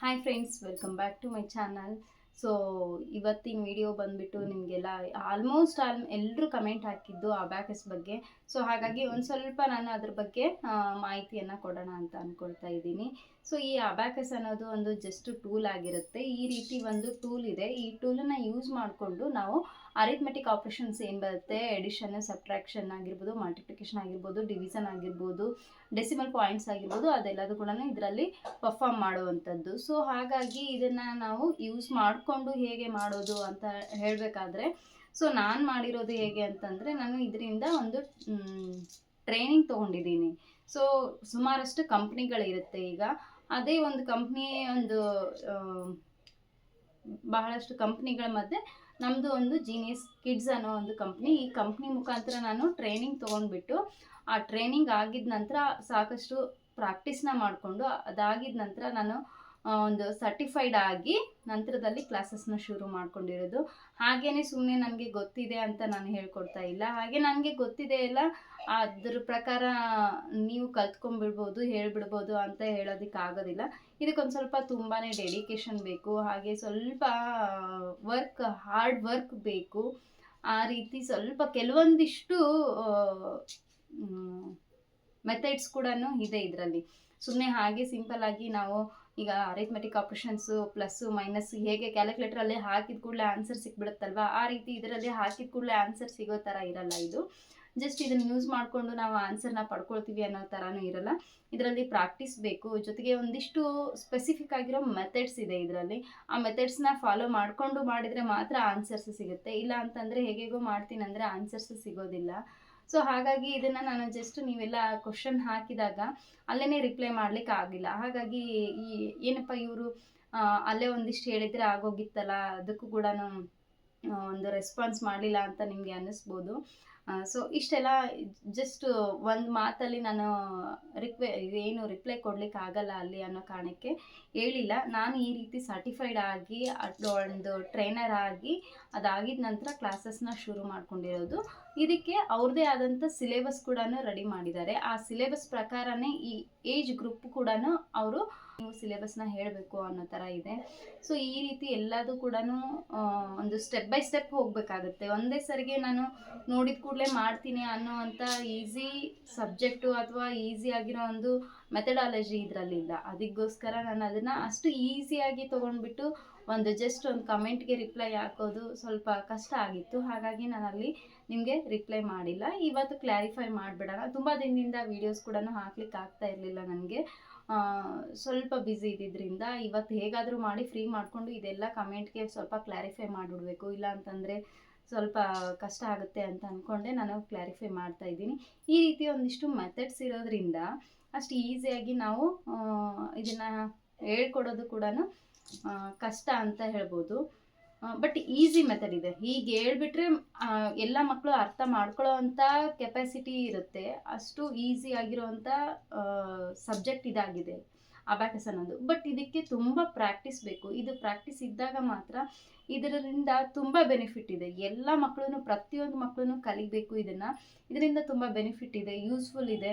Hi friends welcome back to my channel so ಇವತ್ತಿನ video ಬಂದ್ಬಿಟ್ಟು ನಿಮಗೆಲ್ಲ ಆಲ್ಮೋಸ್ಟ್ ಆಲ್ ಎಲ್ಲರೂ ಕಮೆಂಟ್ ಹಾಕಿದ್ದು ಅಬ್ಯಾಕಸ್ ಬಗ್ಗೆ. ಸೊ ಹಾಗಾಗಿ ಒಂದು ಸ್ವಲ್ಪ ನಾನು ಅದ್ರ ಬಗ್ಗೆ ಮಾಹಿತಿಯನ್ನು ಕೊಡೋಣ ಅಂತ ಅಂದ್ಕೊಳ್ತಾ ಇದ್ದೀನಿ. ಸೊ ಈ ಅಬ್ಯಾಕಸ್ ಅನ್ನೋದು ಒಂದು ಜಸ್ಟ್ ಟೂಲ್ ಆಗಿರುತ್ತೆ. ಈ ರೀತಿ ಒಂದು ಟೂಲ್ ಇದೆ. ಈ ಟೂಲನ್ನು ಯೂಸ್ ಮಾಡಿಕೊಂಡು ನಾವು ಅರಿಥ್ಮೆಟಿಕ್ ಆಪ್ರೇಷನ್ಸ್ ಏನು ಬರುತ್ತೆ? ಎಡಿಷನ್ ಸಬ್ಟ್ರಾಕ್ಷನ್ ಆಗಿರ್ಬೋದು ಮಲ್ಟಿಪ್ಲಿಕೇಶನ್ ಆಗಿರ್ಬೋದು ಡಿವಿಷನ್ ಆಗಿರ್ಬೋದು ಡೆಸಿಮಲ್ ಪಾಯಿಂಟ್ಸ್ ಆಗಿರ್ಬೋದು, ಅದೆಲ್ಲದೂ ಕೂಡ ಇದರಲ್ಲಿ ಪರ್ಫಾರ್ಮ್ ಮಾಡುವಂಥದ್ದು. ಸೊ ಹಾಗಾಗಿ ಇದನ್ನು ನಾವು ಯೂಸ್ ಮಾಡಿಕೊಂಡು ಹೇಗೆ ಮಾಡೋದು ಅಂತ ಹೇಳಬೇಕಾದ್ರೆ ಸೊ ನಾನು ಮಾಡಿರೋದು ಹೇಗೆ ಅಂತಂದರೆ ನಾನು ಇದರಿಂದ ಒಂದು ಟ್ರೈನಿಂಗ್ ತೊಗೊಂಡಿದ್ದೀನಿ. ಸೊ ಸುಮಾರಷ್ಟು ಕಂಪ್ನಿಗಳಿರುತ್ತೆ ಈಗ. ಅದೇ ಒಂದು ಕಂಪ್ನಿ ಒಂದು ಬಹಳಷ್ಟು ಕಂಪ್ನಿಗಳ ಮಧ್ಯೆ ನಮ್ಮದು ಒಂದು ಜೀನಿಯಸ್ ಕಿಡ್ಸ್ ಅನ್ನೋ ಒಂದು ಕಂಪ್ನಿ ಈ ಕಂಪ್ನಿ ಮುಖಾಂತರ ನಾನು ಟ್ರೈನಿಂಗ್ ತೊಗೊಂಡ್ಬಿಟ್ಟು, ಆ ಟ್ರೈನಿಂಗ್ ಆಗಿದ ನಂತರ ಸಾಕಷ್ಟು ಪ್ರಾಕ್ಟೀಸ್ನ ಮಾಡಿಕೊಂಡು, ಅದಾಗಿದ ನಂತರ ನಾನು ಒಂದು ಸರ್ಟಿಫೈಡ್ ಆಗಿ ನಂತರದಲ್ಲಿ ಕ್ಲಾಸಸ್ನ ಶುರು ಮಾಡ್ಕೊಂಡಿರೋದು. ಹಾಗೇನೆ ಸುಮ್ಮನೆ ನನಗೆ ಗೊತ್ತಿದೆ ಅಂತ ನಾನು ಹೇಳ್ಕೊಡ್ತಾ ಇಲ್ಲ. ಹಾಗೆ ನನಗೆ ಗೊತ್ತಿದೆ ಎಲ್ಲ, ಅದ್ರ ಪ್ರಕಾರ ನೀವು ಕಲ್ತ್ಕೊಂಡ್ಬಿಡ್ಬೋದು, ಹೇಳ್ಬಿಡ್ಬೋದು ಅಂತ ಹೇಳೋದಕ್ಕೆ ಆಗೋದಿಲ್ಲ ಇದಕ್ಕೊಂದು ಸ್ವಲ್ಪ ತುಂಬಾ ಡೆಡಿಕೇಶನ್ ಬೇಕು. ಹಾಗೆ ಸ್ವಲ್ಪ ವರ್ಕ್ ಹಾರ್ಡ್ ವರ್ಕ್ ಬೇಕು. ಆ ರೀತಿ ಸ್ವಲ್ಪ ಕೆಲವೊಂದಿಷ್ಟು ಮೆಥಡ್ಸ್ ಕೂಡ ಇದೆ ಇದರಲ್ಲಿ. ಸುಮ್ಮನೆ ಹಾಗೆ ಸಿಂಪಲ್ ಆಗಿ ನಾವು ಈಗ ಅರಿಥ್ಮೆಟಿಕ್ ಆಪ್ರೇಷನ್ಸು ಪ್ಲಸ್ಸು ಮೈನಸ್ ಹೇಗೆ ಕ್ಯಾಲ್ಕುಲೇಟ್ರಲ್ಲಿ ಹಾಕಿದ ಕೂಡಲೇ ಆನ್ಸರ್ ಸಿಕ್ಬಿಡುತ್ತಲ್ವಾ ಆ ರೀತಿ ಇದರಲ್ಲಿ ಹಾಕಿದ ಕೂಡಲೇ ಆನ್ಸರ್ ಸಿಗೋ ಥರ ಇರಲ್ಲ ಇದು. ಜಸ್ಟ್ ಇದನ್ನು ಯೂಸ್ ಮಾಡಿಕೊಂಡು ನಾವು ಆನ್ಸರ್ನ ಪಡ್ಕೊಳ್ತೀವಿ ಅನ್ನೋ ಥರನೂ ಇರಲ್ಲ. ಇದರಲ್ಲಿ ಪ್ರಾಕ್ಟೀಸ್ ಬೇಕು. ಜೊತೆಗೆ ಒಂದಿಷ್ಟು ಸ್ಪೆಸಿಫಿಕ್ ಆಗಿರೋ ಮೆಥಡ್ಸ್ ಇದೆ ಇದರಲ್ಲಿ. ಆ ಮೆಥಡ್ಸ್ನ ಫಾಲೋ ಮಾಡಿಕೊಂಡು ಮಾಡಿದರೆ ಮಾತ್ರ ಆನ್ಸರ್ಸ್ ಸಿಗುತ್ತೆ. ಇಲ್ಲ ಅಂತಂದರೆ ಹೇಗೆಗೋ ಮಾಡ್ತೀನಿ ಆನ್ಸರ್ಸ್ ಸಿಗೋದಿಲ್ಲ. ಸೊ ಹಾಗಾಗಿ ಇದನ್ನು ನಾನು ಜಸ್ಟ್ ನೀವೆಲ್ಲ ಕ್ವಶನ್ ಹಾಕಿದಾಗ ಅಲ್ಲೇ ರಿಪ್ಲೈ ಮಾಡ್ಲಿಕ್ಕೆ ಆಗಿಲ್ಲ. ಹಾಗಾಗಿ ಈ ಏನಪ್ಪ ಇವರು ಅಲ್ಲೇ ಒಂದಿಷ್ಟು ಹೇಳಿದರೆ ಆಗೋಗಿತ್ತಲ್ಲ, ಅದಕ್ಕೂ ಕೂಡ ಒಂದು ರೆಸ್ಪಾನ್ಸ್ ಮಾಡಲಿಲ್ಲ ಅಂತ ನಿಮಗೆ ಅನ್ನಿಸ್ಬೋದು. ಸೊ ಇಷ್ಟೆಲ್ಲ ಜಸ್ಟ್ ಒಂದು ಮಾತಲ್ಲಿ ನಾನು ರಿಕ್ವೆ ಏನು ರಿಪ್ಲೈ ಕೊಡ್ಲಿಕ್ಕೆ ಆಗಲ್ಲ ಅಲ್ಲಿ ಅನ್ನೋ ಕಾರಣಕ್ಕೆ ಹೇಳಿಲ್ಲ. ನಾನು ಈ ರೀತಿ ಸರ್ಟಿಫೈಡ್ ಆಗಿ ಒಂದು ಟ್ರೈನರ್ ಆಗಿ ಅದಾಗಿದ ನಂತರ ಕ್ಲಾಸಸ್ನ ಶುರು ಮಾಡ್ಕೊಂಡಿರೋದು. ಇದಕ್ಕೆ ಅವ್ರದ್ದೇ ಆದಂಥ ಸಿಲೆಬಸ್ ಕೂಡ ರೆಡಿ ಮಾಡಿದ್ದಾರೆ. ಆ ಸಿಲೆಬಸ್ ಪ್ರಕಾರನೇ ಈ ಏಜ್ ಗ್ರೂಪ್ ಕೂಡ ಅವರು ಸಿಲೆಬಸ್ನ ಹೇಳಬೇಕು ಅನ್ನೋ ಥರ ಇದೆ. ಸೊ ಈ ರೀತಿ ಎಲ್ಲದೂ ಕೂಡ ಒಂದು ಸ್ಟೆಪ್ ಬೈ ಸ್ಟೆಪ್ ಹೋಗಬೇಕಾಗುತ್ತೆ. ಒಂದೇ ಸರಿಗೆ ನಾನು ನೋಡಿದ ಕೂಡಲೇ ಮಾಡ್ತೀನಿ ಅನ್ನೋವಂಥ ಈಸಿ ಸಬ್ಜೆಕ್ಟು ಅಥವಾ ಈಸಿ ಆಗಿರೋ ಒಂದು ಮೆಥಡಾಲಜಿ ಇದರಲ್ಲಿಲ್ಲ. ಅದಕ್ಕೋಸ್ಕರ ನಾನು ಅದನ್ನು ಅಷ್ಟು ಈಸಿಯಾಗಿ ತೊಗೊಂಡ್ಬಿಟ್ಟು ಒಂದು ಜಸ್ಟ್ ಒಂದು ಕಮೆಂಟ್ಗೆ ರಿಪ್ಲೈ ಹಾಕೋದು ಸ್ವಲ್ಪ ಕಷ್ಟ ಆಗಿತ್ತು. ಹಾಗಾಗಿ ನಾನು ಅಲ್ಲಿ ನಿಮಗೆ ರಿಪ್ಲೈ ಮಾಡಿಲ್ಲ. ಇವತ್ತು ಕ್ಲಾರಿಫೈ ಮಾಡಿಬಿಡೋಣ. ತುಂಬ ದಿನದಿಂದ ವೀಡಿಯೋಸ್ ಕೂಡ ಹಾಕ್ಲಿಕ್ಕೆ ಆಗ್ತಾ ಇರಲಿಲ್ಲ ನನಗೆ. ಸ್ವಲ್ಪ ಬ್ಯುಸಿ ಇದ್ದಿದ್ದರಿಂದ ಇವತ್ತು ಹೇಗಾದರೂ ಮಾಡಿ ಫ್ರೀ ಮಾಡಿಕೊಂಡು ಇದೆಲ್ಲ ಕಮೆಂಟ್ಗೆ ಸ್ವಲ್ಪ ಕ್ಲಾರಿಫೈ ಮಾಡಿಬಿಡ್ಬೇಕು. ಇಲ್ಲ ಅಂತಂದರೆ ಸ್ವಲ್ಪ ಕಷ್ಟ ಆಗುತ್ತೆ ಅಂತ ಅಂದ್ಕೊಂಡೆ ನಾನು ಕ್ಲಾರಿಫೈ ಮಾಡ್ತಾ ಇದ್ದೀನಿ. ಈ ರೀತಿ ಒಂದಿಷ್ಟು ಮೆಥಡ್ಸ್ ಇರೋದ್ರಿಂದ ಅಷ್ಟು ಈಸಿಯಾಗಿ ನಾವು ಇದನ್ನು ಹೇಳ್ಕೊಡೋದು ಕೂಡ ಕಷ್ಟ ಅಂತ ಹೇಳ್ಬೋದು. ಬಟ್ ಈಸಿ ಮೆಥಡ್ ಇದೆ. ಹೀಗೆ ಹೇಳ್ಬಿಟ್ರೆ ಎಲ್ಲ ಮಕ್ಕಳು ಅರ್ಥ ಮಾಡ್ಕೊಳ್ಳೋ ಅಂಥ ಕೆಪಾಸಿಟಿ ಇರುತ್ತೆ. ಅಷ್ಟು ಈಸಿ ಆಗಿರೋವಂಥ ಸಬ್ಜೆಕ್ಟ್ ಇದಾಗಿದೆ ಅಬ್ಯಾಕಸ್ ಅನ್ನೋದು. ಬಟ್ ಇದಕ್ಕೆ ತುಂಬ ಪ್ರಾಕ್ಟೀಸ್ ಬೇಕು. ಇದು ಪ್ರಾಕ್ಟೀಸ್ ಇದ್ದಾಗ ಮಾತ್ರ ಇದರಿಂದ ತುಂಬ ಬೆನಿಫಿಟ್ ಇದೆ. ಎಲ್ಲ ಮಕ್ಕಳೂ ಪ್ರತಿಯೊಂದು ಮಕ್ಕಳೂ ಕಲಿಬೇಕು ಇದನ್ನು. ಇದರಿಂದ ತುಂಬ ಬೆನಿಫಿಟ್ ಇದೆ ಯೂಸ್ಫುಲ್ ಇದೆ.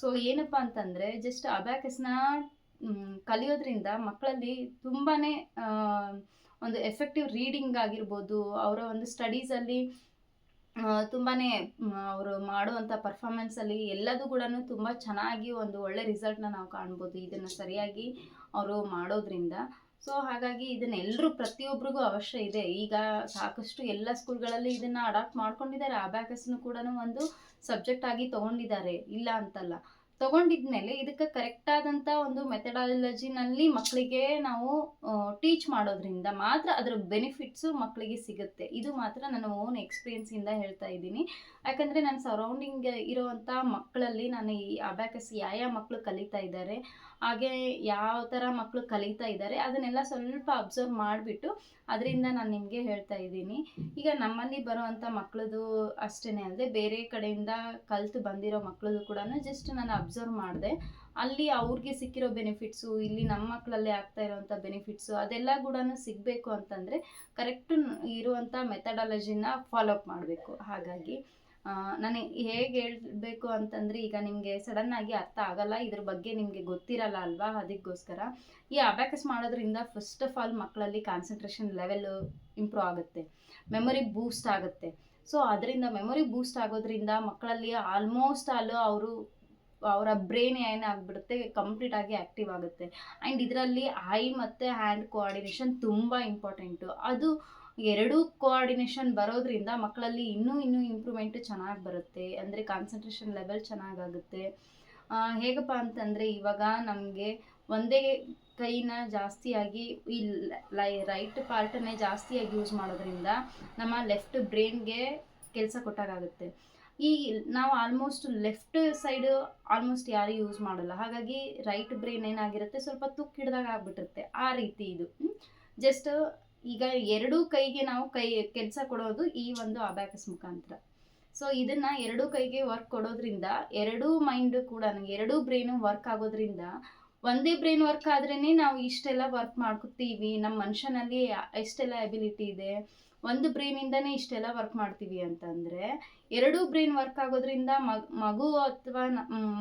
ಸೊ ಏನಪ್ಪ ಅಂತಂದರೆ ಜಸ್ಟ್ ಅಬ್ಯಾಕಸ್ನ ಕಲಿಯೋದ್ರಿಂದ ಮಕ್ಕಳಲ್ಲಿ ತುಂಬಾ ಒಂದು ಎಫೆಕ್ಟಿವ್ ರೀಡಿಂಗ್ ಆಗಿರ್ಬೋದು, ಅವರ ಒಂದು ಸ್ಟಡೀಸಲ್ಲಿ ತುಂಬಾ ಅವರು ಮಾಡುವಂಥ ಪರ್ಫಾರ್ಮೆನ್ಸಲ್ಲಿ ಎಲ್ಲದೂ ಕೂಡ ತುಂಬ ಚೆನ್ನಾಗಿ ಒಂದು ಒಳ್ಳೆ ರಿಸಲ್ಟ್ನ ನಾವು ಕಾಣ್ಬೋದು ಇದನ್ನು ಸರಿಯಾಗಿ ಅವರು ಮಾಡೋದ್ರಿಂದ. ಸೊ ಹಾಗಾಗಿ ಇದನ್ನ ಎಲ್ಲರೂ ಪ್ರತಿಯೊಬ್ಬರಿಗೂ ಅವಶ್ಯ ಇದೆ. ಈಗ ಸಾಕಷ್ಟು ಎಲ್ಲ ಸ್ಕೂಲ್ಗಳಲ್ಲಿ ಇದನ್ನು ಅಡಾಪ್ಟ್ ಮಾಡ್ಕೊಂಡಿದ್ದಾರೆ. ಅಬ್ಯಾಕಸ್ನು ಕೂಡ ಒಂದು ಸಬ್ಜೆಕ್ಟ್ ಆಗಿ ತೊಗೊಂಡಿದ್ದಾರೆ. ಇಲ್ಲ ಅಂತಲ್ಲ. ತಗೊಂಡಿದ್ಮೇಲೆ ಇದಕ್ಕೆ ಕರೆಕ್ಟ್ ಆದಂತ ಒಂದು ಮೆಥಡಾಲಜಿನಲ್ಲಿ ಮಕ್ಕಳಿಗೆ ನಾವು ಟೀಚ್ ಮಾಡೋದ್ರಿಂದ ಮಾತ್ರ ಅದರ ಬೆನಿಫಿಟ್ಸು ಮಕ್ಕಳಿಗೆ ಸಿಗುತ್ತೆ. ಇದು ಮಾತ್ರ ನನ್ನ ಓನ್ ಎಕ್ಸ್ಪೀರಿಯನ್ಸಿಂದ ಹೇಳ್ತಾ ಇದ್ದೀನಿ. ಯಾಕಂದರೆ ನನ್ನ ಸರೌಂಡಿಂಗ್ ಇರೋವಂಥ ಮಕ್ಕಳಲ್ಲಿ ನಾನು ಈ ಅಬ್ಯಾಕಸ್ ಯಾವ ಯಾವ ಮಕ್ಕಳು ಕಲಿತಾ ಇದ್ದಾರೆ, ಹಾಗೆ ಯಾವ ಥರ ಮಕ್ಕಳು ಕಲಿತಾ ಇದ್ದಾರೆ, ಅದನ್ನೆಲ್ಲ ಸ್ವಲ್ಪ ಅಬ್ಸರ್ವ್ ಮಾಡಿಬಿಟ್ಟು ಅದರಿಂದ ನಾನು ನಿಮಗೆ ಹೇಳ್ತಾ ಇದ್ದೀನಿ. ಈಗ ನಮ್ಮಲ್ಲಿ ಬರುವಂಥ ಮಕ್ಕಳದು ಅಷ್ಟೇ ಅಲ್ಲದೆ ಬೇರೆ ಕಡೆಯಿಂದ ಕಲಿತು ಬಂದಿರೋ ಮಕ್ಕಳದು ಕೂಡ ಜಸ್ಟ್ ನಾನು ಅಬ್ಸರ್ವ್ ಮಾಡಿದೆ. ಅಲ್ಲಿ ಅವ್ರಿಗೆ ಸಿಕ್ಕಿರೋ ಬೆನಿಫಿಟ್ಸು ಇಲ್ಲಿ ನಮ್ಮ ಮಕ್ಕಳಲ್ಲಿ ಆಗ್ತಾ ಇರೋವಂಥ ಬೆನಿಫಿಟ್ಸು ಅದೆಲ್ಲ ಕೂಡ ಸಿಗಬೇಕು ಅಂತಂದರೆ ಕರೆಕ್ಟ್ ಇರುವಂಥ ಮೆಥಡಾಲಜಿನ ಫಾಲೋ ಅಪ್ ಮಾಡಬೇಕು. ಹಾಗಾಗಿ ನನಗೆ ಹೇಗೆ ಹೇಳಬೇಕು ಅಂತಂದರೆ ಈಗ ನಿಮಗೆ ಸಡನ್ನಾಗಿ ಅರ್ಥ ಆಗಲ್ಲ, ಇದ್ರ ಬಗ್ಗೆ ನಿಮಗೆ ಗೊತ್ತಿರಲ್ಲ ಅಲ್ವಾ? ಅದಕ್ಕೋಸ್ಕರ ಈ ಅಬ್ಯಾಕಸ್ ಮಾಡೋದ್ರಿಂದ ಫಸ್ಟ್ ಆಫ್ ಆಲ್ ಮಕ್ಕಳಲ್ಲಿ ಕಾನ್ಸಂಟ್ರೇಷನ್ ಲೆವೆಲ್ ಇಂಪ್ರೂವ್ ಆಗುತ್ತೆ. ಮೆಮೊರಿ ಬೂಸ್ಟ್ ಆಗುತ್ತೆ. ಸೊ ಅದರಿಂದ ಮೆಮೊರಿ ಬೂಸ್ಟ್ ಆಗೋದ್ರಿಂದ ಮಕ್ಕಳಲ್ಲಿ ಆಲ್ಮೋಸ್ಟ್ ಆಲ್ ಅವರು ಅವರ ಬ್ರೈನ್ ಏನಾಗ್ಬಿಡುತ್ತೆ ಕಂಪ್ಲೀಟ್ ಆಗಿ ಆ್ಯಕ್ಟಿವ್ ಆಗುತ್ತೆ. ಆ್ಯಂಡ್ ಇದರಲ್ಲಿ ಐ ಮತ್ತು ಹ್ಯಾಂಡ್ ಕೋಆರ್ಡಿನೇಷನ್ ತುಂಬ ಇಂಪಾರ್ಟೆಂಟು ಅದು ಎರಡೂ ಕೋಆರ್ಡಿನೇಷನ್ ಬರೋದ್ರಿಂದ ಮಕ್ಕಳಲ್ಲಿ ಇನ್ನೂ ಇನ್ನೂ ಇಂಪ್ರೂವ್ಮೆಂಟ್ ಚೆನ್ನಾಗಿ ಬರುತ್ತೆ. ಅಂದರೆ ಕಾನ್ಸಂಟ್ರೇಷನ್ ಲೆವೆಲ್ ಚೆನ್ನಾಗಾಗುತ್ತೆ. ಹೇಗಪ್ಪ ಅಂತಂದರೆ ಇವಾಗ ನಮಗೆ ಒಂದೇ ಕೈನ ಜಾಸ್ತಿಯಾಗಿ ಈ ಲೈ ರೈಟ್ ಪಾರ್ಟನ್ನೇ ಜಾಸ್ತಿಯಾಗಿ ಯೂಸ್ ಮಾಡೋದ್ರಿಂದ ನಮ್ಮ ಲೆಫ್ಟ್ ಬ್ರೈನ್ಗೆ ಕೆಲಸ ಕೊಟ್ಟಾಗುತ್ತೆ ಈ ನಾವು ಆಲ್ಮೋಸ್ಟ್ ಲೆಫ್ಟ್ ಸೈಡ್ ಆಲ್ಮೋಸ್ಟ್ ಯಾರು ಯೂಸ್ ಮಾಡಲ್ಲ. ಹಾಗಾಗಿ ರೈಟ್ ಬ್ರೈನ್ ಏನಾಗಿರುತ್ತೆ? ಸ್ವಲ್ಪ ತುಕ್ಕು ಹಿಡ್ದಾಗ ಆಗ್ಬಿಟ್ಟಿರುತ್ತೆ. ಆ ರೀತಿ ಇದು. ಜಸ್ಟ್ ಈಗ ಎರಡೂ ಕೈಗೆ ನಾವು ಕೈ ಕೆಲಸ ಕೊಡೋದು ಈ ಒಂದು ಅಬ್ಯಾಕಸ್ ಮುಖಾಂತರ. ಸೊ ಇದನ್ನ ಎರಡೂ ಕೈಗೆ ವರ್ಕ್ ಕೊಡೋದ್ರಿಂದ, ಎರಡೂ ಮೈಂಡ್ ಕೂಡ ಎರಡೂ ಬ್ರೈನು ವರ್ಕ್ ಆಗೋದ್ರಿಂದ, ಒಂದೇ ಬ್ರೈನ್ ವರ್ಕ್ ಆದ್ರೇನೆ ನಾವು ಇಷ್ಟೆಲ್ಲ ವರ್ಕ್ ಮಾಡ್ಕೊತೀವಿ. ನಮ್ಮ ಮನುಷ್ಯನಲ್ಲಿ ಎಷ್ಟೆಲ್ಲ ಎಬಿಲಿಟಿ ಇದೆ. ಒಂದು ಬ್ರೈನಿಂದನೇ ಇಷ್ಟೆಲ್ಲ ವರ್ಕ್ ಮಾಡ್ತೀವಿ ಅಂತಂದರೆ, ಎರಡೂ ಬ್ರೈನ್ ವರ್ಕ್ ಆಗೋದ್ರಿಂದ ಮಗ್ ಅಥವಾ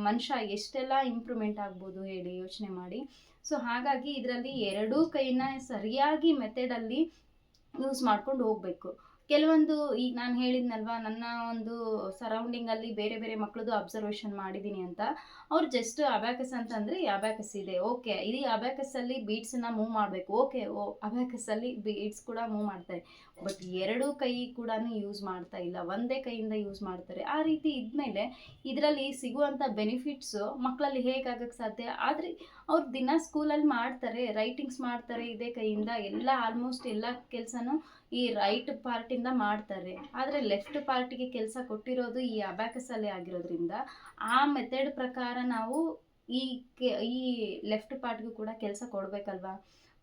ಮನುಷ್ಯ ಎಷ್ಟೆಲ್ಲ ಇಂಪ್ರೂವ್ಮೆಂಟ್ ಆಗ್ಬೋದು ಹೇಳಿ ಯೋಚನೆ ಮಾಡಿ. ಸೊ ಹಾಗಾಗಿ ಇದರಲ್ಲಿ ಎರಡೂ ಕೈನ ಸರಿಯಾಗಿ ಮೆಥಡಲ್ಲಿ ಯೂಸ್ ಮಾಡ್ಕೊಂಡು ಹೋಗಬೇಕು. ಕೆಲವೊಂದು, ಈಗ ನಾನು ಹೇಳಿದ್ನಲ್ವಾ, ನನ್ನ ಒಂದು ಸರೌಂಡಿಂಗಲ್ಲಿ ಬೇರೆ ಬೇರೆ ಮಕ್ಕಳದು ಅಬ್ಸರ್ವೇಷನ್ ಮಾಡಿದ್ದೀನಿ ಅಂತ. ಅವ್ರು ಜಸ್ಟ್ ಅಬ್ಯಾಕಸ್ ಅಂತಂದರೆ ಅಬ್ಯಾಕಸ್ ಇದೆ. ಓಕೆ ಇದು ಅಬ್ಯಾಕಸಲ್ಲಿ ಬೀಟ್ಸನ್ನ ಮೂವ್ ಮಾಡಬೇಕು. ಓಕೆ ಓ ಅಬ್ಯಾಕಸಲ್ಲಿ ಬೀಟ್ಸ್ ಕೂಡ ಮೂವ್ ಮಾಡ್ತಾರೆ. ಬಟ್ ಎರಡೂ ಕೈ ಕೂಡ ಯೂಸ್ ಮಾಡ್ತಾ ಇಲ್ಲ. ಒಂದೇ ಕೈಯಿಂದ ಯೂಸ್ ಮಾಡ್ತಾರೆ. ಆ ರೀತಿ ಇದ್ಮೇಲೆ ಇದರಲ್ಲಿ ಸಿಗುವಂಥ ಬೆನಿಫಿಟ್ಸು ಮಕ್ಕಳಲ್ಲಿ ಹೇಗಾಗಕ್ಕೆ ಸಾಧ್ಯ? ಆದರೆ ಅವ್ರು ದಿನ ಸ್ಕೂಲಲ್ಲಿ ಮಾಡ್ತಾರೆ ರೈಟಿಂಗ್ಸ್ ಮಾಡ್ತಾರೆ ಇದೇ ಕೈಯಿಂದ. ಎಲ್ಲ ಆಲ್ಮೋಸ್ಟ್ ಎಲ್ಲ ಕೆಲಸನೂ ಈ ರೈಟ್ ಪಾರ್ಟಿಂದ ಮಾಡ್ತಾರೆ. ಆದರೆ ಲೆಫ್ಟ್ ಪಾರ್ಟಿಗೆ ಕೆಲಸ ಕೊಟ್ಟಿರೋದು ಈ ಅಬ್ಯಾಕಸಲ್ಲೇ ಆಗಿರೋದ್ರಿಂದ ಆ ಮೆಥಡ್ ಪ್ರಕಾರ ನಾವು ಈ ಕೆ, ಈ ಲೆಫ್ಟ್ ಪಾರ್ಟ್ಗೂ ಕೂಡ ಕೆಲಸ ಕೊಡಬೇಕಲ್ವಾ?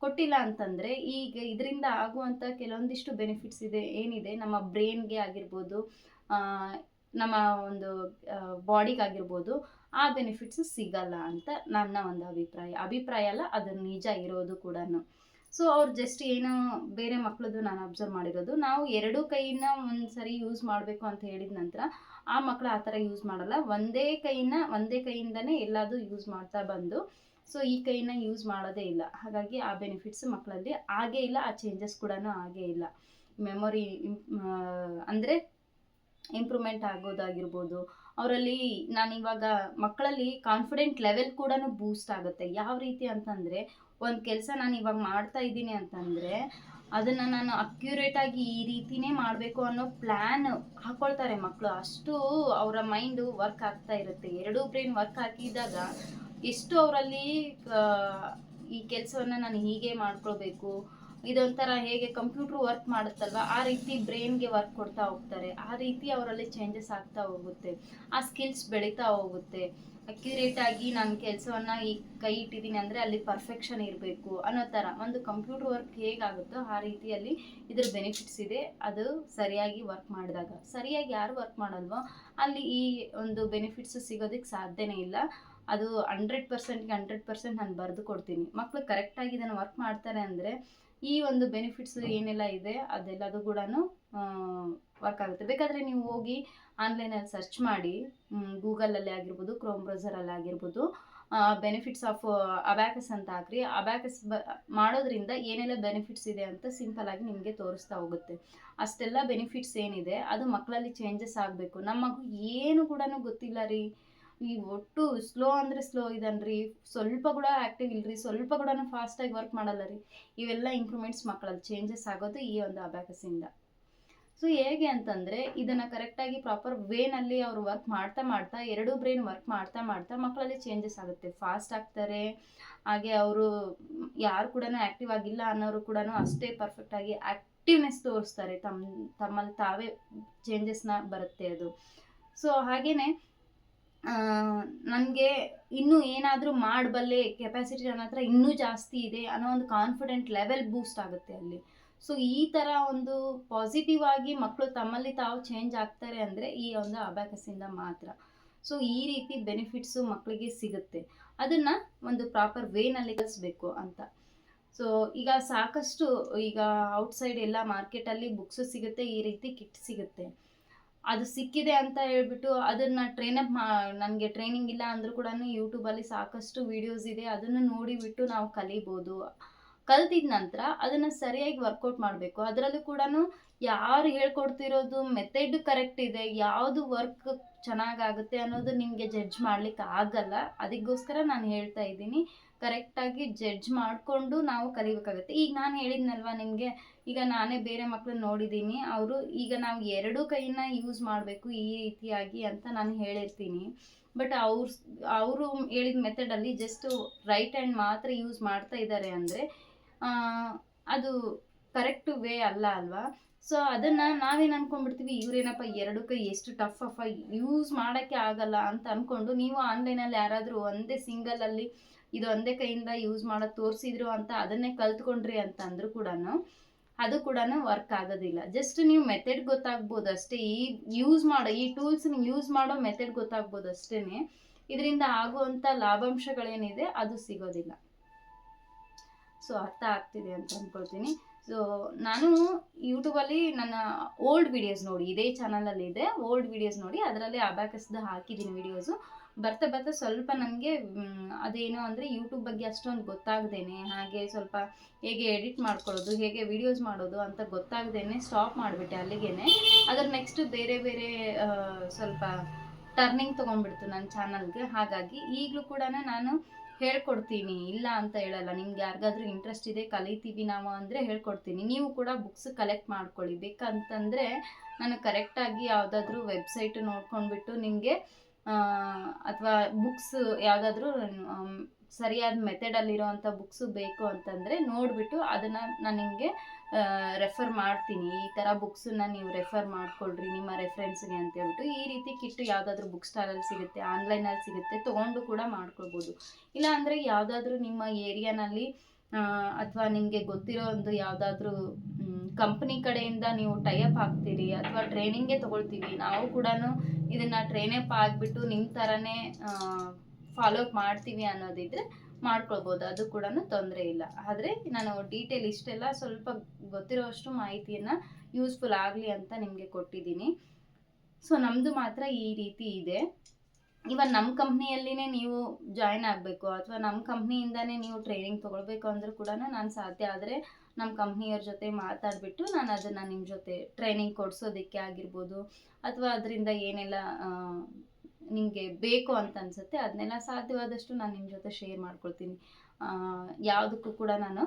ಕೊಟ್ಟಿಲ್ಲ ಅಂತಂದರೆ ಈಗ ಇದರಿಂದ ಆಗುವಂಥ ಕೆಲವೊಂದಿಷ್ಟು ಬೆನಿಫಿಟ್ಸ್ ಇದೆ, ಏನಿದೆ? ನಮ್ಮ ಬ್ರೈನ್ಗೆ ಆಗಿರ್ಬೋದು ನಮ್ಮ ಒಂದು ಬಾಡಿಗಾಗಿರ್ಬೋದು ಆ ಬೆನಿಫಿಟ್ಸ್ ಸಿಗಲ್ಲ ಅಂತ ನನ್ನ ಒಂದು ಅಭಿಪ್ರಾಯ. ಅಭಿಪ್ರಾಯ ಅಲ್ಲ, ಅದು ನಿಜ ಇರೋದು ಕೂಡ ಸೊ ಅವ್ರು ಜಸ್ಟ್ ಏನೋ ಬೇರೆ ಮಕ್ಕಳದು ನಾನು ಅಬ್ಸರ್ವ್ ಮಾಡಿರೋದು. ನಾವು ಎರಡೂ ಕೈನ ಒಂದು ಸರಿ ಯೂಸ್ ಮಾಡಬೇಕು ಅಂತ ಹೇಳಿದ ನಂತರ, ಆ ಮಕ್ಕಳು ಆ ಥರ ಯೂಸ್ ಮಾಡಲ್ಲ. ಒಂದೇ ಕೈನ, ಒಂದೇ ಕೈಯಿಂದನೇ ಎಲ್ಲದೂ ಯೂಸ್ ಮಾಡ್ತಾ ಬಂದು ಸೊ ಈ ಕೈನ ಯೂಸ್ ಮಾಡೋದೇ ಇಲ್ಲ. ಹಾಗಾಗಿ ಆ ಬೆನಿಫಿಟ್ಸ್ ಮಕ್ಕಳಲ್ಲಿ ಆಗೇ ಇಲ್ಲ, ಆ ಚೇಂಜಸ್ ಕೂಡ ಆಗೇ ಇಲ್ಲ. ಮೆಮೊರಿ ಅಂದರೆ ಇಂಪ್ರೂವ್ಮೆಂಟ್ ಆಗೋದಾಗಿರ್ಬೋದು. ಅವರಲ್ಲಿ ನಾನಿವಾಗ ಮಕ್ಕಳಲ್ಲಿ ಕಾನ್ಫಿಡೆಂಟ್ ಲೆವೆಲ್ ಕೂಡ ಬೂಸ್ಟ್ ಆಗುತ್ತೆ. ಯಾವ ರೀತಿ ಅಂತಂದರೆ, ಒಂದು ಕೆಲಸ ನಾನು ಇವಾಗ ಮಾಡ್ತಾ ಇದ್ದೀನಿ ಅಂತಂದರೆ ಅದನ್ನು ನಾನು ಅಕ್ಯುರೇಟಾಗಿ ಈ ರೀತಿನೇ ಮಾಡಬೇಕು ಅನ್ನೋ ಪ್ಲ್ಯಾನ್ ಹಾಕೊಳ್ತಾರೆ ಮಕ್ಕಳು ಅಷ್ಟು ಅವರ ಮೈಂಡು ವರ್ಕ್ ಆಗ್ತಾ ಇರುತ್ತೆ. ಎರಡೂ ಬ್ರೈನ್ ವರ್ಕ್ ಹಾಕಿದಾಗ ಎಷ್ಟು ಅವರಲ್ಲಿ ಈ ಕೆಲಸವನ್ನು ನಾನು ಹೀಗೆ ಮಾಡ್ಕೊಳ್ಬೇಕು, ಇದೊಂಥರ ಹೇಗೆ ಕಂಪ್ಯೂಟರ್ ವರ್ಕ್ ಮಾಡುತ್ತಲ್ವ, ಆ ರೀತಿ ಬ್ರೈನ್ಗೆ ವರ್ಕ್ ಕೊಡ್ತಾ ಹೋಗ್ತಾರೆ. ಆ ರೀತಿ ಅವರಲ್ಲಿ ಚೇಂಜಸ್ ಆಗ್ತಾ ಹೋಗುತ್ತೆ. ಆ ಸ್ಕಿಲ್ಸ್ ಬೆಳೀತಾ ಹೋಗುತ್ತೆ. ಅಕ್ಯುರೇಟ್ ಆಗಿ ನಾನು ಕೆಲಸವನ್ನ ಈ ಕೈ ಇಟ್ಟಿದ್ದೀನಿ ಅಂದರೆ ಅಲ್ಲಿ ಪರ್ಫೆಕ್ಷನ್ ಇರಬೇಕು ಅನ್ನೋ ಥರ ಒಂದು ಕಂಪ್ಯೂಟರ್ ವರ್ಕ್ ಹೇಗಾಗುತ್ತೋ ಆ ರೀತಿಯಲ್ಲಿ ಇದ್ರ ಬೆನಿಫಿಟ್ಸ್ ಇದೆ. ಅದು ಸರಿಯಾಗಿ ವರ್ಕ್ ಮಾಡಿದಾಗ. ಸರಿಯಾಗಿ ಯಾರು ವರ್ಕ್ ಮಾಡಲ್ವೋ ಅಲ್ಲಿ ಈ ಒಂದು ಬೆನಿಫಿಟ್ಸ್ ಸಿಗೋದಕ್ಕೆ ಸಾಧ್ಯನೇ ಇಲ್ಲ. ಅದು ಹಂಡ್ರೆಡ್ ಪರ್ಸೆಂಟ್ಗೆ ಹಂಡ್ರೆಡ್ ಪರ್ಸೆಂಟ್ ನಾನು ಬರೆದು ಕೊಡ್ತೀನಿ. ಮಕ್ಕಳು ಕರೆಕ್ಟಾಗಿ ಇದನ್ನು ವರ್ಕ್ ಮಾಡ್ತಾರೆ ಅಂದರೆ ಈ ಒಂದು ಬೆನಿಫಿಟ್ಸ್ ಏನೆಲ್ಲ ಇದೆ ಅದೆಲ್ಲದೂ ಕೂಡ ವರ್ಕ್ ಆಗುತ್ತೆ. ಬೇಕಾದರೆ ನೀವು ಹೋಗಿ ಆನ್ಲೈನಲ್ಲಿ ಸರ್ಚ್ ಮಾಡಿ ಗೂಗಲಲ್ಲಿ ಆಗಿರ್ಬೋದು ಕ್ರೋಮ್ ಬ್ರೌಸರಲ್ಲಿ ಆಗಿರ್ಬೋದು ಬೆನಿಫಿಟ್ಸ್ ಆಫ್ ಅಬ್ಯಾಕಸ್ ಅಂತ ಹಾಕ್ರಿ. ಅಬ್ಯಾಕಸ್ ಬ, ಮಾಡೋದ್ರಿಂದ ಏನೆಲ್ಲ ಬೆನಿಫಿಟ್ಸ್ ಇದೆ ಅಂತ ಸಿಂಪಲ್ ಆಗಿ ನಿಮಗೆ ತೋರಿಸ್ತಾ ಹೋಗುತ್ತೆ. ಅಷ್ಟೆಲ್ಲ ಬೆನಿಫಿಟ್ಸ್ ಏನಿದೆ, ಅದು ಮಕ್ಕಳಲ್ಲಿ ಚೇಂಜಸ್ ಆಗಬೇಕು. ನಮ್ಮ ಮಗು ಏನು ಕೂಡ ಗೊತ್ತಿಲ್ಲ ರೀ. ಈ ಒಟ್ಟು ಸ್ಲೋ ಅಂದರೆ ಸ್ಲೋ ಇದನ್ರಿ ಸ್ವಲ್ಪ ಕೂಡ ಆ್ಯಕ್ಟಿವ್ ಇಲ್ರಿ. ಸ್ವಲ್ಪ ಕೂಡ ಫಾಸ್ಟಾಗಿ ವರ್ಕ್ ಮಾಡಲ್ಲ ರೀ. ಇವೆಲ್ಲ ಇಂಪ್ರೂವ್ಮೆಂಟ್ಸ್ ಮಕ್ಕಳಲ್ಲಿ ಚೇಂಜಸ್ ಆಗೋದು ಈ ಒಂದು ಅಬ್ಯಾಕಸಿಂದ ಸೊ ಹೇಗೆ ಅಂತಂದರೆ ಇದನ್ನು ಕರೆಕ್ಟಾಗಿ ಪ್ರಾಪರ್ ವೇನಲ್ಲಿ ಅವರು ವರ್ಕ್ ಮಾಡ್ತಾ ಮಾಡ್ತಾ, ಎರಡೂ ಬ್ರೈನ್ ವರ್ಕ್ ಮಾಡ್ತಾ ಮಾಡ್ತಾ ಮಕ್ಕಳಲ್ಲಿ ಚೇಂಜಸ್ ಆಗುತ್ತೆ. ಫಾಸ್ಟ್ ಆಗ್ತಾರೆ, ಹಾಗೆ ಅವರು ಯಾರು ಕೂಡ ಆ್ಯಕ್ಟಿವ್ ಆಗಿಲ್ಲ ಅನ್ನೋರು ಕೂಡ ಅಷ್ಟೇ ಪರ್ಫೆಕ್ಟಾಗಿ ಆ್ಯಕ್ಟಿವ್ನೆಸ್ ತೋರಿಸ್ತಾರೆ. ತಮ್ಮ ತಮ್ಮಲ್ಲಿ ತಾವೇ ಚೇಂಜಸ್ನ ಬರುತ್ತೆ ಅದು. ಸೊ ಹಾಗೆಯೇ ನನಗೆ ಇನ್ನೂ ಏನಾದರೂ ಮಾಡಬಲ್ಲೆ ಕೆಪಾಸಿಟಿ ನನ್ನ ಹತ್ರ ಇನ್ನೂ ಜಾಸ್ತಿ ಇದೆ ಅನ್ನೋ ಒಂದು ಕಾನ್ಫಿಡೆಂಟ್ ಲೆವೆಲ್ ಬೂಸ್ಟ್ ಆಗುತ್ತೆ ಅಲ್ಲಿ. ಸೊ ಈ ಥರ ಒಂದು ಪಾಸಿಟಿವ್ ಆಗಿ ಮಕ್ಕಳು ತಮ್ಮಲ್ಲಿ ತಾವು ಚೇಂಜ್ ಆಗ್ತಾರೆ ಅಂದರೆ ಈ ಒಂದು ಅಬ್ಯಾಕಸ್ಸಿಂದ ಮಾತ್ರ. ಸೊ ಈ ರೀತಿ ಬೆನಿಫಿಟ್ಸು ಮಕ್ಕಳಿಗೆ ಸಿಗುತ್ತೆ. ಅದನ್ನು ಒಂದು ಪ್ರಾಪರ್ ವೇನಲ್ಲಿ ಕಲಿಸ್ಬೇಕು ಅಂತ. ಸೊ ಈಗ ಸಾಕಷ್ಟು ಈಗ ಔಟ್ಸೈಡ್ ಎಲ್ಲ ಮಾರ್ಕೆಟಲ್ಲಿ ಬುಕ್ಸು ಸಿಗುತ್ತೆ, ಈ ರೀತಿ ಕಿಟ್ ಸಿಗುತ್ತೆ. ಅದು ಸಿಕ್ಕಿದೆ ಅಂತ ಹೇಳ್ಬಿಟ್ಟು ಅದನ್ನು ಟ್ರೈನಪ್ ಮಾ, ನನಗೆ ಟ್ರೈನಿಂಗ್ ಇಲ್ಲ ಅಂದರೂ ಕೂಡ ಯೂಟ್ಯೂಬಲ್ಲಿ ಸಾಕಷ್ಟು ವೀಡಿಯೋಸ್ ಇದೆ, ಅದನ್ನು ನೋಡಿಬಿಟ್ಟು ನಾವು ಕಲಿಬೋದು. ಕಲ್ತಿದ ನಂತರ ಅದನ್ನು ಸರಿಯಾಗಿ ವರ್ಕೌಟ್ ಮಾಡಬೇಕು. ಅದರಲ್ಲೂ ಕೂಡ ಯಾರು ಹೇಳ್ಕೊಡ್ತಿರೋದು ಮೆಥಡ್ ಕರೆಕ್ಟ್ ಇದೆ, ಯಾವುದು ವರ್ಕ್ ಚೆನ್ನಾಗಾಗುತ್ತೆ ಅನ್ನೋದು ನಿಮಗೆ ಜಡ್ಜ್ ಮಾಡ್ಲಿಕ್ಕೆ ಆಗಲ್ಲ. ಅದಕ್ಕೋಸ್ಕರ ನಾನು ಹೇಳ್ತಾ ಇದ್ದೀನಿ ಕರೆಕ್ಟಾಗಿ ಜಡ್ಜ್ ಮಾಡಿಕೊಂಡು ನಾವು ಕಲಿಬೇಕಾಗುತ್ತೆ. ಈಗ ನಾನು ಹೇಳಿದ್ನಲ್ವಾ ನಿಮಗೆ, ಈಗ ನಾನೇ ಬೇರೆ ಮಕ್ಕಳನ್ನ ನೋಡಿದ್ದೀನಿ, ಅವರು ಈಗ ನಾವು ಎರಡೂ ಕೈನ ಯೂಸ್ ಮಾಡಬೇಕು ಈ ರೀತಿಯಾಗಿ ಅಂತ ನಾನು ಹೇಳಿರ್ತೀನಿ. ಬಟ್ ಅವ್ರು, ಅವರು ಹೇಳಿದ ಮೆಥಡಲ್ಲಿ ಜಸ್ಟ್ ರೈಟ್ ಹ್ಯಾಂಡ್ ಮಾತ್ರ ಯೂಸ್ ಮಾಡ್ತಾ ಇದ್ದಾರೆ ಅಂದರೆ ಅದು ಕರೆಕ್ಟ್ ವೇ ಅಲ್ಲ ಅಲ್ವಾ? ಸೊ ಅದನ್ನು ನಾವೇನು ಅನ್ಕೊಂಡ್ಬಿಡ್ತೀವಿ, ಇವ್ರೇನಪ್ಪ ಎರಡು ಕೈ ಎಷ್ಟು ಟಫ್ ಅಫ ಯೂಸ್ ಮಾಡೋಕ್ಕೆ ಆಗಲ್ಲ ಅಂತ ಅಂದ್ಕೊಂಡು ನೀವು ಆನ್ಲೈನಲ್ಲಿ ಯಾರಾದರೂ ಒಂದೇ ಸಿಂಗಲಲ್ಲಿ ಇದು ಒಂದೇ ಕೈಯಿಂದ ಯೂಸ್ ಮಾಡೋದು ತೋರಿಸಿದ್ರು ಅಂತ ಅದನ್ನೇ ಕಲ್ತ್ಕೊಂಡ್ರಿ ಅಂತ ಅಂದರೂ ಕೂಡ ಅದು ಕೂಡ ವರ್ಕ್ ಆಗೋದಿಲ್ಲ. ಜಸ್ಟ್ ನೀವು ಮೆಥಡ್ ಗೊತ್ತಾಗ್ಬೋದು ಅಷ್ಟೇ. ಈ ಯೂಸ್ ಮಾಡೋ, ಈ ಟೂಲ್ಸ್ನ ಯೂಸ್ ಮಾಡೋ ಮೆಥಡ್ ಗೊತ್ತಾಗ್ಬೋದು ಅಷ್ಟೇ ಇದರಿಂದ ಆಗುವಂಥ ಲಾಭಾಂಶಗಳೇನಿದೆ, ಅದು ಸಿಗೋದಿಲ್ಲ. ಸೊ ಅರ್ಥ ಆಗ್ತಿದೆ ಅಂತ ಅಂದ್ಕೊಳ್ತೀನಿ ಸೊ ನಾನು ಯೂಟ್ಯೂಬಲ್ಲಿ ನನ್ನ ಓಲ್ಡ್ ವಿಡಿಯೋಸ್ ನೋಡಿ, ಇದೇ ಚಾನಲಲ್ಲಿ ಇದೆ ಓಲ್ಡ್ ವಿಡಿಯೋಸ್ ನೋಡಿ, ಅದರಲ್ಲಿ ಅಬ್ಯಾಕಸ್ದು ಹಾಕಿದ್ದೀನಿ ವಿಡಿಯೋಸು ಬರ್ತಾ ಬರ್ತಾ ಸ್ವಲ್ಪ ನನಗೆ ಅದೇನು ಅಂದರೆ ಯೂಟ್ಯೂಬ್ ಬಗ್ಗೆ ಅಷ್ಟೊಂದು ಗೊತ್ತಾಗ್ದೇನೆ, ಹಾಗೆ ಸ್ವಲ್ಪ ಹೇಗೆ ಎಡಿಟ್ ಮಾಡ್ಕೊಳ್ಳೋದು, ಹೇಗೆ ವಿಡಿಯೋಸ್ ಮಾಡೋದು ಅಂತ ಗೊತ್ತಾಗ್ದೇನೆ ಸ್ಟಾಪ್ ಮಾಡಿಬಿಟ್ಟೆ ಅಲ್ಲಿಗೇನೆ. ಅದ್ರ ನೆಕ್ಸ್ಟ್ ಬೇರೆ ಬೇರೆ ಸ್ವಲ್ಪ ಟರ್ನಿಂಗ್ ತೊಗೊಂಡ್ಬಿಡ್ತು ನನ್ನ ಚಾನಲ್ಗೆ ಹಾಗಾಗಿ ಈಗಲೂ ಕೂಡ ನಾನು ಹೇಳ್ಕೊಡ್ತೀನಿ, ಇಲ್ಲ ಅಂತ ಹೇಳಲ್ಲ. ನಿಮ್ಗೆ ಯಾರಿಗಾದ್ರೂ ಇಂಟ್ರೆಸ್ಟ್ ಇದೆ, ಕಲಿತೀವಿ ನಾವು ಅಂದರೆ ಹೇಳ್ಕೊಡ್ತೀನಿ. ನೀವು ಕೂಡ ಬುಕ್ಸ್ ಕಲೆಕ್ಟ್ ಮಾಡ್ಕೊಳ್ಳಿ. ಬೇಕಂತಂದರೆ ನಾನು ಕರೆಕ್ಟಾಗಿ ಯಾವುದಾದ್ರೂ ವೆಬ್ಸೈಟ್ ನೋಡ್ಕೊಂಡ್ಬಿಟ್ಟು ನಿಮಗೆ ಅಥವಾ ಬುಕ್ಸ್ ಯಾವುದಾದ್ರೂ ಸರಿಯಾದ ಮೆಥಡಲ್ಲಿರೋವಂಥ ಬುಕ್ಸು ಬೇಕು ಅಂತಂದರೆ ನೋಡಿಬಿಟ್ಟು ಅದನ್ನು ನಾನು ನಿಮಗೆ ರೆಫರ್ ಮಾಡ್ತೀನಿ. ಈ ಥರ ಬುಕ್ಸನ್ನ ನೀವು ರೆಫರ್ ಮಾಡ್ಕೊಳ್ರಿ ನಿಮ್ಮ ರೆಫರೆನ್ಸ್ಗೆ ಅಂತ ಹೇಳ್ಬಿಟ್ಟು ಈ ರೀತಿ ಕಿಟ್ಟು ಯಾವುದಾದ್ರೂ ಬುಕ್ ಸ್ಟಾಲಲ್ಲಿ ಸಿಗುತ್ತೆ ಆನ್ಲೈನಲ್ಲಿ ಸಿಗುತ್ತೆ, ತೊಗೊಂಡು ಕೂಡ ಮಾಡ್ಕೊಳ್ಬೋದು. ಇಲ್ಲ ಅಂದರೆ ಯಾವುದಾದ್ರೂ ನಿಮ್ಮ ಏರಿಯಾನಲ್ಲಿ ಅಥವಾ ನಿಮಗೆ ಗೊತ್ತಿರೋ ಒಂದು ಯಾವುದಾದ್ರೂ ಕಂಪ್ನಿ ಕಡೆಯಿಂದ ನೀವು ಟೈಅಪ್ ಹಾಕ್ತೀರಿ ಅಥವಾ ಟ್ರೈನಿಂಗೇ ತೊಗೊಳ್ತೀವಿ ನಾವು ಕೂಡ ಇದನ್ನು ಟ್ರೈನಪ್ ಆಗಿಬಿಟ್ಟು ನಿಮ್ಮ ಥರನೇ ಫಾಲೋ ಅಪ್ ಮಾಡ್ತೀವಿ ಅನ್ನೋದಿದ್ರೆ ಮಾಡ್ಕೊಳ್ಬೋದು. ಅದು ಕೂಡ ತೊಂದರೆ ಇಲ್ಲ. ಆದರೆ ನಾನು ಡೀಟೇಲ್ ಇಷ್ಟೆಲ್ಲ ಸ್ವಲ್ಪ ಗೊತ್ತಿರೋಷ್ಟು ಮಾಹಿತಿಯನ್ನು ಯೂಸ್ಫುಲ್ ಆಗಲಿ ಅಂತ ನಿಮಗೆ ಕೊಟ್ಟಿದ್ದೀನಿ. ಸೊ ನಮ್ಮದು ಮಾತ್ರ ಈ ರೀತಿ ಇದೆ. ಇವನ್ ನಮ್ಮ ಕಂಪ್ನಿಯಲ್ಲಿನೇ ನೀವು ಜಾಯ್ನ್ ಆಗಬೇಕು ಅಥವಾ ನಮ್ಮ ಕಂಪ್ನಿಯಿಂದನೇ ನೀವು ಟ್ರೈನಿಂಗ್ ತೊಗೊಳ್ಬೇಕು ಅಂದರೂ ಕೂಡ ನಾನು ಸಾಧ್ಯ ಆದರೆ ನಮ್ಮ ಕಂಪ್ನಿಯವ್ರ ಜೊತೆ ಮಾತಾಡಿಬಿಟ್ಟು ನಾನು ಅದನ್ನು ನಿಮ್ಮ ಜೊತೆ ಟ್ರೈನಿಂಗ್ ಕೊಡಿಸೋದಕ್ಕೆ ಆಗಿರ್ಬೋದು ಅಥವಾ ಅದರಿಂದ ಏನೆಲ್ಲ ನಿಮಗೆ ಬೇಕು ಅಂತ ಅನ್ಸುತ್ತೆ ಅದನ್ನೆಲ್ಲ ಸಾಧ್ಯವಾದಷ್ಟು ನಾನು ನಿಮ್ಮ ಜೊತೆ ಶೇರ್ ಮಾಡ್ಕೊಳ್ತೀನಿ. ಯಾವುದಕ್ಕೂ ಕೂಡ ನಾನು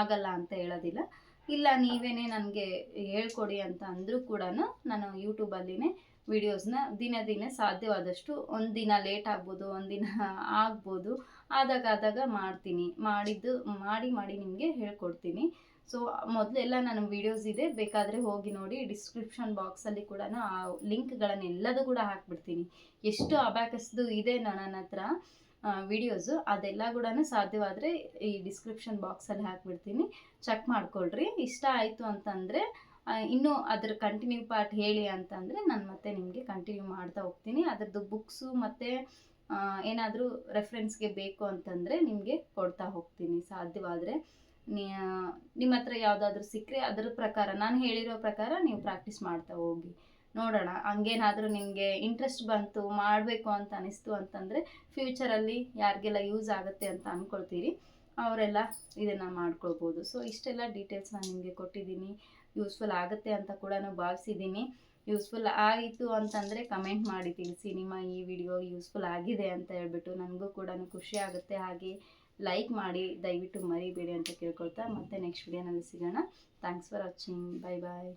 ಆಗಲ್ಲ ಅಂತ ಹೇಳೋದಿಲ್ಲ. ಇಲ್ಲ, ನೀವೇನೇ ನನಗೆ ಹೇಳ್ಕೊಡಿ ಅಂತ ಅಂದರೂ ಕೂಡ ನಾನು ಯೂಟ್ಯೂಬಲ್ಲಿನೇ ವಿಡಿಯೋಸ್ನ ದಿನ ದಿನ ಸಾಧ್ಯವಾದಷ್ಟು ಒಂದು ದಿನ ಲೇಟ್ ಆಗ್ಬೋದು ಒಂದಿನ ದಿನ ಆಗ್ಬೋದು, ಆದಾಗ ಆದಾಗ ಮಾಡ್ತೀನಿ. ಮಾಡಿದ್ದು, ಮಾಡಿ ಮಾಡಿ ನಿಮಗೆ ಹೇಳ್ಕೊಡ್ತೀನಿ. ಸೊ ಮೊದಲೆಲ್ಲ ನನ್ನ ವಿಡಿಯೋಸ್ ಇದೆ. ಬೇಕಾದರೆ ಹೋಗಿ ನೋಡಿ ಡಿಸ್ಕ್ರಿಪ್ಷನ್ ಬಾಕ್ಸಲ್ಲಿ ಕೂಡ ಆ ಲಿಂಕ್ಗಳನ್ನೆಲ್ಲದೂ ಕೂಡ ಹಾಕ್ಬಿಡ್ತೀನಿ. ಎಷ್ಟು ಅಬ್ಯಾಕಸ್ದು ಇದೆ ನನ್ನ ಹತ್ರ ವಿಡಿಯೋಸು ಅದೆಲ್ಲ ಕೂಡ ಸಾಧ್ಯವಾದರೆ ಈ ಡಿಸ್ಕ್ರಿಪ್ಷನ್ ಬಾಕ್ಸಲ್ಲಿ ಹಾಕ್ಬಿಡ್ತೀನಿ. ಚೆಕ್ ಮಾಡ್ಕೊಳ್ರಿ. ಇಷ್ಟ ಆಯಿತು ಅಂತಂದರೆ ಇನ್ನೂ ಅದ್ರ ಕಂಟಿನ್ಯೂ ಪಾರ್ಟ್ ಹೇಳಿ ಅಂತಂದರೆ ನಾನು ಮತ್ತೆ ನಿಮಗೆ ಕಂಟಿನ್ಯೂ ಮಾಡ್ತಾ ಹೋಗ್ತೀನಿ. ಅದರದ್ದು ಬುಕ್ಸು ಮತ್ತು ಏನಾದರೂ ರೆಫರೆನ್ಸ್ಗೆ ಬೇಕು ಅಂತಂದರೆ ನಿಮಗೆ ಕೊಡ್ತಾ ಹೋಗ್ತೀನಿ. ಸಾಧ್ಯವಾದರೆ. ನಿಮ್ಮ ಹತ್ರ ಯಾವುದಾದ್ರೂ ಸಿಕ್ಕರೆ ಅದರ ಪ್ರಕಾರ, ನಾನು ಹೇಳಿರೋ ಪ್ರಕಾರ ನೀವು ಪ್ರಾಕ್ಟೀಸ್ ಮಾಡ್ತಾ ಹೋಗಿ. ನೋಡೋಣ, ಹಂಗೇನಾದರೂ ನಿಮಗೆ ಇಂಟ್ರೆಸ್ಟ್ ಬಂತು, ಮಾಡಬೇಕು ಅಂತ ಅನಿಸ್ತು ಅಂತಂದರೆ ಫ್ಯೂಚರಲ್ಲಿ ಯಾರಿಗೆಲ್ಲ ಯೂಸ್ ಆಗುತ್ತೆ ಅಂತ ಅಂದ್ಕೊಳ್ತೀರಿ ಅವರೆಲ್ಲ ಇದನ್ನು ಮಾಡ್ಕೊಳ್ಬೋದು. ಸೊ ಇಷ್ಟೆಲ್ಲ ಡೀಟೇಲ್ಸ್ ನಾನು ನಿಮಗೆ ಕೊಟ್ಟಿದ್ದೀನಿ. ಯೂಸ್ಫುಲ್ ಆಗುತ್ತೆ ಅಂತ ಕೂಡ ಭಾವಿಸಿದ್ದೀನಿ. ಯೂಸ್ಫುಲ್ ಆಯಿತು ಅಂತಂದರೆ ಕಮೆಂಟ್ ಮಾಡಿ ತಿಳಿಸಿ. ನಿಮ್ಮ ಈ ವಿಡಿಯೋ ಯೂಸ್ಫುಲ್ ಆಗಿದೆ ಅಂತ ಹೇಳ್ಬಿಟ್ಟು ನನಗೂ ಕೂಡ ಖುಷಿ ಆಗುತ್ತೆ. ಹಾಗೆ ಲೈಕ್ ಮಾಡಿ, ದಯವಿಟ್ಟು ಮರಿಬೇಡಿ ಅಂತ ಕೇಳ್ಕೊಳ್ತಾ ಮತ್ತೆ ನೆಕ್ಸ್ಟ್ ವಿಡಿಯೋನಲ್ಲಿ ಸಿಗೋಣ. Thanks for watching bye bye